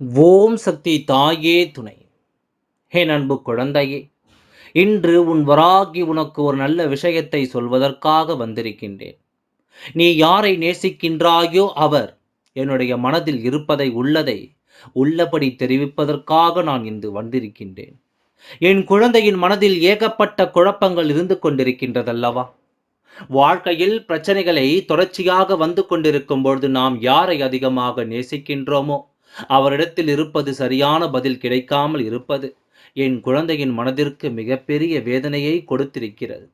ஓம் சக்தி தாயே துணை. ஹே நண்பு குழந்தையே இன்று உன் வராகி உனக்கு ஒரு நல்ல விஷயத்தை சொல்வதற்காக வந்திருக்கின்றேன். நீ யாரை நேசிக்கின்றாயோ அவர் என்னுடைய மனதில் இருப்பதை உள்ளதை உள்ளபடி தெரிவிப்பதற்காக நான் இன்று வந்திருக்கின்றேன். என் குழந்தையின் மனதில் ஏகப்பட்ட குழப்பங்கள் இருந்து கொண்டிருக்கின்றதல்லவா? வாழ்க்கையில் பிரச்சனைகளை தொடர்ச்சியாக வந்து கொண்டிருக்கும் பொழுது நாம் யாரை அதிகமாக நேசிக்கின்றோமோ? அவரிடத்தில் இருப்பது சரியான பதில் கிடைக்காமல் இருப்பது என் குழந்தையின் மனதிற்கு மிகப்பெரிய வேதனையை கொடுத்திருக்கிறது.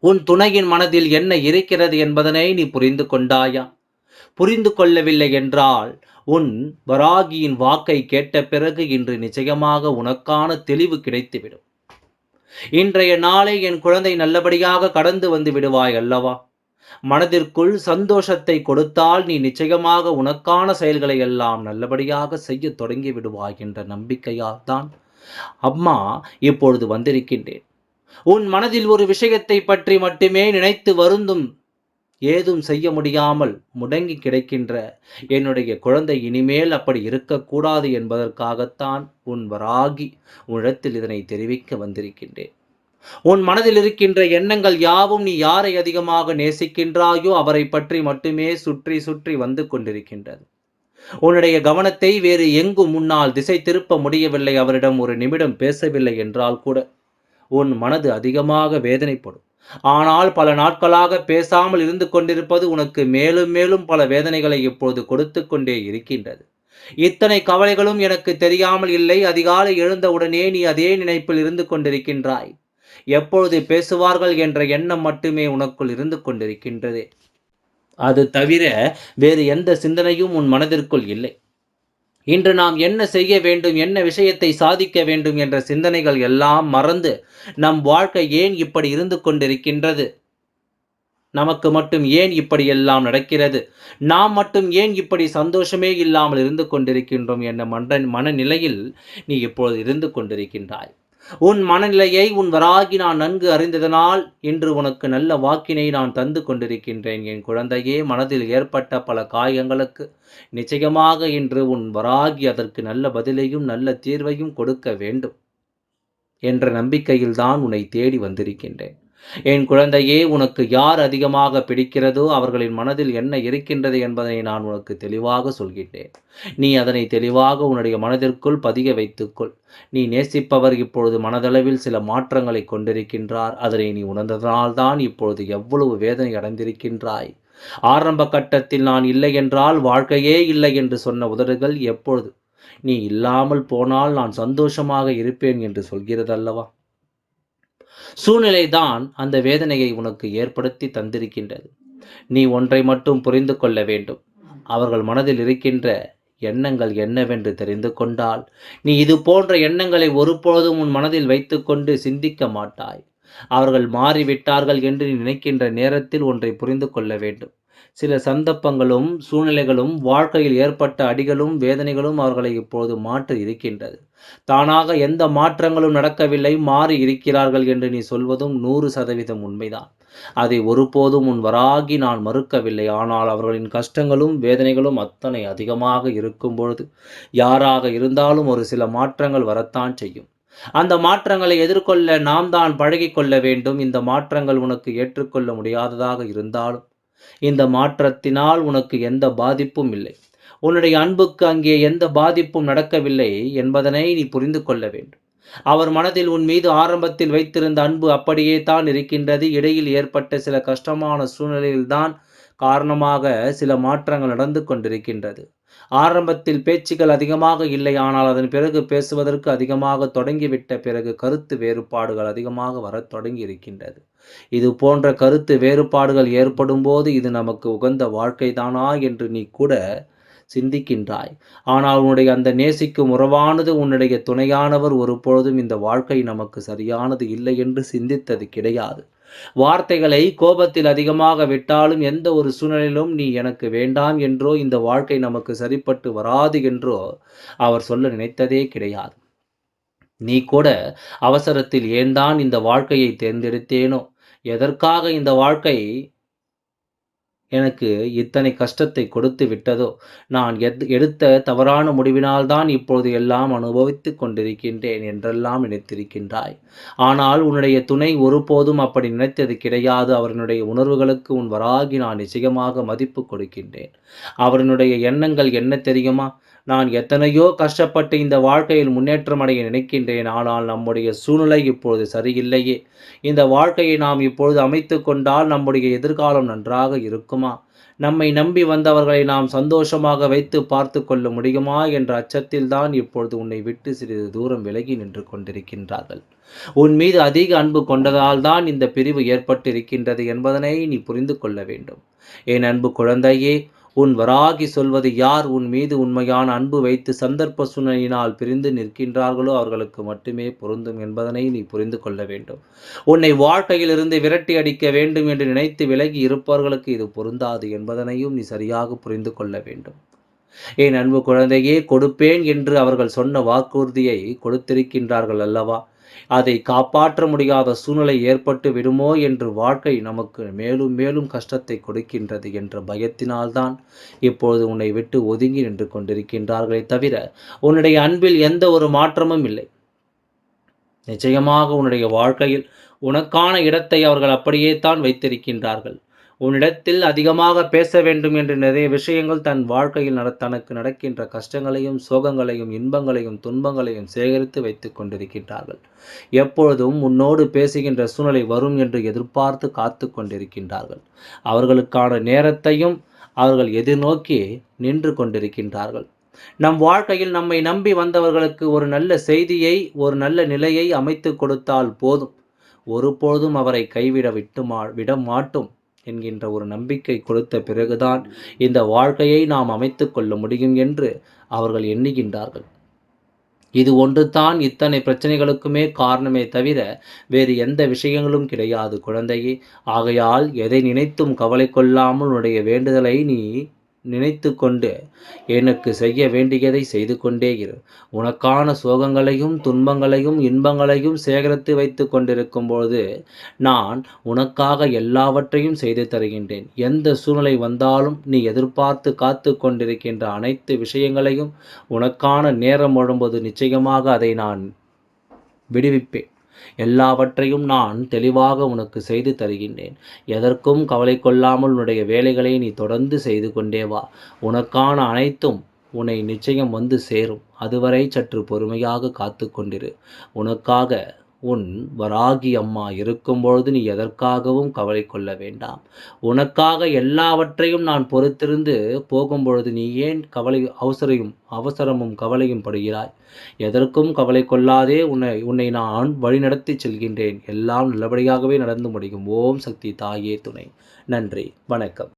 உன் துணையின் மனதில் என்ன இருக்கிறது என்பதனை நீ புரிந்து கொண்டாயா? புரிந்து கொள்ளவில்லை என்றால் உன் வராகியின் வாக்கை கேட்ட பிறகு இன்று நிச்சயமாக உனக்கான தெளிவு கிடைத்துவிடும். இன்றைய நாளை என் குழந்தை நல்லபடியாக கடந்து வந்து விடுவாய் அல்லவா? மனதிற்குள் சந்தோஷத்தை கொடுத்தால் நீ நிச்சயமாக உனக்கான செயல்களை எல்லாம் நல்லபடியாக செய்ய தொடங்கி விடுவாய் என்ற நம்பிக்கையால் தான் அம்மா இப்பொழுது வந்திருக்கின்றேன். உன் மனதில் ஒரு விஷயத்தை பற்றி மட்டுமே நினைத்து வருந்தும். ஏதும் செய்ய முடியாமல் முடங்கி கிடக்கின்ற என்னுடைய குழந்தை இனிமேல் அப்படி இருக்கக்கூடாது என்பதற்காகத்தான் உன் வராகி உன்னிடத்தில் இதனை தெரிவிக்க வந்திருக்கின்றேன். உன் மனதில் இருக்கின்ற எண்ணங்கள் யாவும் நீ யாரை அதிகமாக நேசிக்கின்றாயோ அவரை பற்றி மட்டுமே சுற்றி சுற்றி வந்து கொண்டிருக்கின்றது. உன்னுடைய கவனத்தை வேறு எங்கும் முன்னால் திசை திருப்ப முடியவில்லை அவரிடம் ஒரு நிமிடம் பேசவில்லை என்றால் கூட உன் மனது அதிகமாக வேதனைப்படும். ஆனால் பல நாட்களாக பேசாமல் இருந்து கொண்டிருப்பது உனக்கு மேலும் மேலும் பல வேதனைகளை இப்பொழுது கொடுத்து கொண்டே இருக்கின்றது. இத்தனை கவலைகளும் எனக்கு தெரியாமல் இல்லை அதிகாலை எழுந்தவுடனே நீ அதே நினைப்பில் இருந்து கொண்டிருக்கின்றாய். எப்பொழுது பேசுவார்கள் என்ற எண்ணம் மட்டுமே உனக்குள் இருந்து கொண்டிருக்கின்றது. அது தவிர வேறு எந்த சிந்தனையும் உன் மனதிற்குள் இல்லை. இன்று நாம் என்ன செய்ய வேண்டும் என்ன விஷயத்தை சாதிக்க வேண்டும் என்ற சிந்தனைகள் எல்லாம் மறந்து நம் வாழ்க்கை ஏன் இப்படி இருந்து கொண்டிருக்கின்றது? நமக்கு மட்டும் ஏன் இப்படியெல்லாம் நடக்கிறது? நாம் மட்டும் ஏன் இப்படி சந்தோஷமே இல்லாமல் இருந்து கொண்டிருக்கின்றோம் என்ற மன்ற மனநிலையில் நீ இப்பொழுது இருந்து கொண்டிருக்கின்றாய். உன் மனநிலையை உன் வராகி நான் நன்கு அறிந்ததனால் இன்று உனக்கு நல்ல வாக்கினை நான் தந்து கொண்டிருக்கின்றேன். என் குழந்தையே மனதில் ஏற்பட்ட பல காயங்களுக்கு நிச்சயமாக இன்று உன் வராகி அதற்கு நல்ல பதிலையும் நல்ல தீர்வையும் கொடுக்க வேண்டும் என்ற நம்பிக்கையில் தான் உன்னை தேடி வந்திருக்கின்றேன். என் குழந்தையே உனக்கு யார் அதிகமாக பிடிக்கிறதோ அவர்களின் மனதில் என்ன இருக்கின்றது என்பதை நான் உனக்கு தெளிவாக சொல்கின்றேன். நீ அதனை தெளிவாக உன்னுடைய மனதிற்குள் பதிய வைத்துக்கொள். நீ நேசிப்பவர் இப்பொழுது மனதளவில் சில மாற்றங்களை கொண்டிருக்கின்றார். அதனை நீ உணர்ந்ததனால்தான் இப்பொழுது எவ்வளவு வேதனை அடைந்திருக்கின்றாய். ஆரம்ப கட்டத்தில் நான் இல்லை என்றால் வாழ்க்கையே இல்லை என்று சொன்ன உதடுகள் எப்பொழுது? நீ இல்லாமல் போனால் நான் சந்தோஷமாக இருப்பேன் என்று சொல்கிறதல்லவா? சூழ்நிலைதான் அந்த வேதனையை உனக்கு ஏற்படுத்தி தந்திருக்கின்றது. நீ ஒன்றை மட்டும் புரிந்து கொள்ள வேண்டும். அவர்கள் மனதில் இருக்கின்ற எண்ணங்கள் என்னவென்று தெரிந்து கொண்டால் நீ இது போன்ற எண்ணங்களை ஒருபொழுதும் உன் மனதில் வைத்துக்கொண்டு சிந்திக்க மாட்டாய். அவர்கள் மாறிவிட்டார்கள் என்று நீ நினைக்கின்ற நேரத்தில் ஒன்றை புரிந்து கொள்ள வேண்டும். சில சந்தர்ப்பங்களும் சூழ்நிலைகளும் வாழ்க்கையில் ஏற்பட்ட அடிகளும் வேதனைகளும் அவர்களை இப்போது மாற்றி இருக்கின்றது. தானாக எந்த மாற்றங்களும் நடக்கவில்லை மாறி இருக்கிறார்கள் என்று நீ சொல்வதும் நூறு சதவீதம் உண்மைதான். அதை ஒருபோதும் உன் வராகி நான் மறுக்கவில்லை. ஆனால் அவர்களின் கஷ்டங்களும் வேதனைகளும் அத்தனை அதிகமாக இருக்கும் பொழுது யாராக இருந்தாலும் ஒரு சில மாற்றங்கள் வரத்தான் செய்யும். அந்த மாற்றங்களை எதிர்கொள்ள நாம் தான் பழகி கொள்ள வேண்டும். இந்த மாற்றங்கள் உனக்கு ஏற்றுக்கொள்ள முடியாததாக இருந்தாலும் இந்த மாற்றத்தினால் உனக்கு எந்த பாதிப்பும் இல்லை. உன்னுடைய அன்புக்கு அங்கே எந்த பாதிப்பும் நடக்கவில்லை என்பதனை நீ புரிந்து கொள்ள வேண்டும். அவர் மனதில் உன் மீது ஆரம்பத்தில் வைத்திருந்த அன்பு அப்படியே தான் இருக்கின்றது. இடையில் ஏற்பட்ட சில கஷ்டமான சூழ்நிலையில்தான் காரணமாக சில மாற்றங்கள் நடந்து கொண்டிருக்கின்றது. ஆரம்பத்தில் பேச்சுகள் அதிகமாக இல்லை ஆனால் அதன் பிறகு பேசுவதற்கு அதிகமாக தொடங்கிவிட்ட பிறகு கருத்து வேறுபாடுகள் அதிகமாக வரத் தொடங்கி இருக்கின்றது இது போன்ற கருத்து வேறுபாடுகள் ஏற்படும் போது இது நமக்கு உகந்த வாழ்க்கைதானா என்று நீ கூட சிந்திக்கின்றாய். ஆனால் உன்னுடைய அந்த நேசிக்கும் உறவானது உன்னுடைய துணையானவர் ஒருபொழுதும் இந்த வாழ்க்கை நமக்கு சரியானது இல்லை என்று சிந்தித்தது கிடையாது. வார்த்தைகளை கோபத்தில் அதிகமாக விட்டாலும் எந்த ஒரு சூழ்நிலையிலும் நீ எனக்கு வேண்டாம் என்றோ இந்த வாழ்க்கை நமக்கு சரிப்பட்டு வராது என்றோ அவர் சொல்ல நினைத்ததே கிடையாது. நீ கூட அவசரத்தில் ஏன்தான் இந்த வாழ்க்கையை தேர்ந்தெடுத்தேனோ? எதற்காக இந்த வாழ்க்கை எனக்கு இத்தனை கஷ்டத்தை கொடுத்து விட்டதோ? நான் எத் எடுத்த தவறான முடிவினால்தான் இப்பொழுது எல்லாம் அனுபவித்து கொண்டிருக்கின்றேன் என்றெல்லாம் நினைத்திருக்கின்றாய். ஆனால் உன்னுடைய துணை ஒருபோதும் அப்படி நினைத்தது கிடையாது. அவரனுடைய உணர்வுகளுக்கு உன் வராகி நான் நிச்சயமாக மதிப்பு கொடுக்கின்றேன். அவரனுடைய எண்ணங்கள் என்ன தெரியுமா? நான் எத்தனையோ கஷ்டப்பட்டு இந்த வாழ்க்கையில் முன்னேற்றம் அடைய நினைக்கின்றேன் ஆனால் நம்முடைய சூழ்நிலை இப்பொழுது சரியில்லையே. இந்த வாழ்க்கையை நாம் இப்பொழுது அமைத்து கொண்டால் நம்முடைய எதிர்காலம் நன்றாக இருக்குமா? நம்மை நம்பி வந்தவர்களை நாம் சந்தோஷமாக வைத்து பார்த்து கொள்ள முடியுமா? என்ற அச்சத்தில் தான் இப்பொழுது உன்னை விட்டு சிறிது தூரம் விலகி நின்று கொண்டிருக்கின்றார்கள். உன் மீது அதிக அன்பு கொண்டதால் தான் இந்த பிரிவு ஏற்பட்டு இருக்கின்றது என்பதனை நீ புரிந்து கொள்ள வேண்டும். என் அன்பு குழந்தையே உன் வராகி சொல்வது யார்? உன் மீது உண்மையான அன்பு வைத்து சந்தர்ப்ப சூழ்நிலையினால் பிரிந்து நிற்கின்றார்களோ அவர்களுக்கு மட்டுமே பொருந்தும் என்பதனை நீ புரிந்து கொள்ள வேண்டும். உன்னை வாழ்க்கையிலிருந்து விரட்டி அடிக்க வேண்டும் என்று நினைத்து விலகி இருப்பவர்களுக்கு இது பொருந்தாது என்பதனையும் நீ சரியாக புரிந்து கொள்ள வேண்டும். என் அன்பு குழந்தையே கொடுப்பேன் என்று அவர்கள் சொன்ன வாக்குறுதியை கொடுத்திருக்கின்றார்கள் அல்லவா? அதை காப்பாற்ற முடியாத சூழ்நிலை ஏற்பட்டு விடுமோ என்று வாழ்க்கை நமக்கு மேலும் மேலும் கஷ்டத்தை கொடுக்கின்றது என்ற பயத்தினால்தான் இப்பொழுது உன்னை விட்டு ஒதுங்கி நின்று கொண்டிருக்கின்றார்களே தவிர உன்னுடைய அன்பில் எந்த ஒரு மாற்றமும் இல்லை. நிச்சயமாக உன்னுடைய வாழ்க்கையில் உனக்கான இடத்தை அவர்கள் அப்படியே தான் வைத்திருக்கின்றார்கள். உன்னிடத்தில் அதிகமாக பேச வேண்டும் என்று நிறைய விஷயங்கள் தன் வாழ்க்கையில் நட தனக்கு நடக்கின்ற கஷ்டங்களையும் சோகங்களையும் இன்பங்களையும் துன்பங்களையும் சேகரித்து வைத்து கொண்டிருக்கின்றார்கள். எப்பொழுதும் உன்னோடு பேசுகின்ற சூழ்நிலை வரும் என்று எதிர்பார்த்து காத்து கொண்டிருக்கின்றார்கள். அவர்களுக்கான நேரத்தையும் அவர்கள் எதிர்நோக்கி நின்று கொண்டிருக்கின்றார்கள். நம் வாழ்க்கையில் நம்மை நம்பி வந்தவர்களுக்கு ஒரு நல்ல செய்தியை ஒரு நல்ல நிலையை அமைத்து கொடுத்தால் போதும். ஒருபோதும் அவரை கைவிட விட்டு மா விட மாட்டோம். என்கின்ற ஒரு நம்பிக்கை கொடுத்த பிறகுதான் இந்த வாழ்க்கையை நாம் அமைத்து கொள்ள முடியும் என்று அவர்கள் எண்ணுகின்றார்கள். இது ஒன்று தான் இத்தனை பிரச்சனைகளுக்குமே காரணமே தவிர வேறு எந்த விஷயங்களும் கிடையாது குழந்தையே. ஆகையால் எதை நினைத்தும் கவலை கொள்ளாமல் உன்னுடைய வேண்டுதலை நீ நினைத்து கொண்டு எனக்கு செய்ய வேண்டியதை செய்து கொண்டே இரு. உனக்கான சோகங்களையும் துன்பங்களையும் இன்பங்களையும் சேகரித்து வைத்து கொண்டிருக்கும் பொழுது நான் உனக்காக எல்லாவற்றையும் செய்து தருகின்றேன். எந்த சூழ்நிலை வந்தாலும் நீ எதிர்பார்த்து காத்து கொண்டிருக்கின்ற அனைத்து விஷயங்களையும் உனக்கான நேரம் வரும்போது நிச்சயமாக அதை நான் விடுவிப்பேன். எல்லாவற்றையும் நான் தெளிவாக உனக்கு செய்து தருகின்றேன். எதற்கும் கவலை கொள்ளாமல் உன்னுடைய வேலைகளை நீ தொடர்ந்து செய்து கொண்டே வா. உனக்கான அனைத்தும் உன்னை நிச்சயம் வந்து சேரும். அதுவரை சற்று பொறுமையாக காத்து கொண்டிரு. உனக்காக உன் வராகி அம்மா இருக்கும் பொழுது நீ எதற்காகவும் கவலை கொள்ள வேண்டாம். உனக்காக எல்லாவற்றையும் நான் பொறுத்திருந்து போகும்பொழுது நீ ஏன் கவலை அவசரையும் அவசரமும் கவலையும் படுகிறாய்? எதற்கும் கவலை கொள்ளாதே உன்னை உன்னை நான் வழிநடத்தி செல்கின்றேன். எல்லாம் நல்லபடியாகவே நடந்து முடியும். ஓம் சக்தி தாயே துணை. நன்றி. வணக்கம்.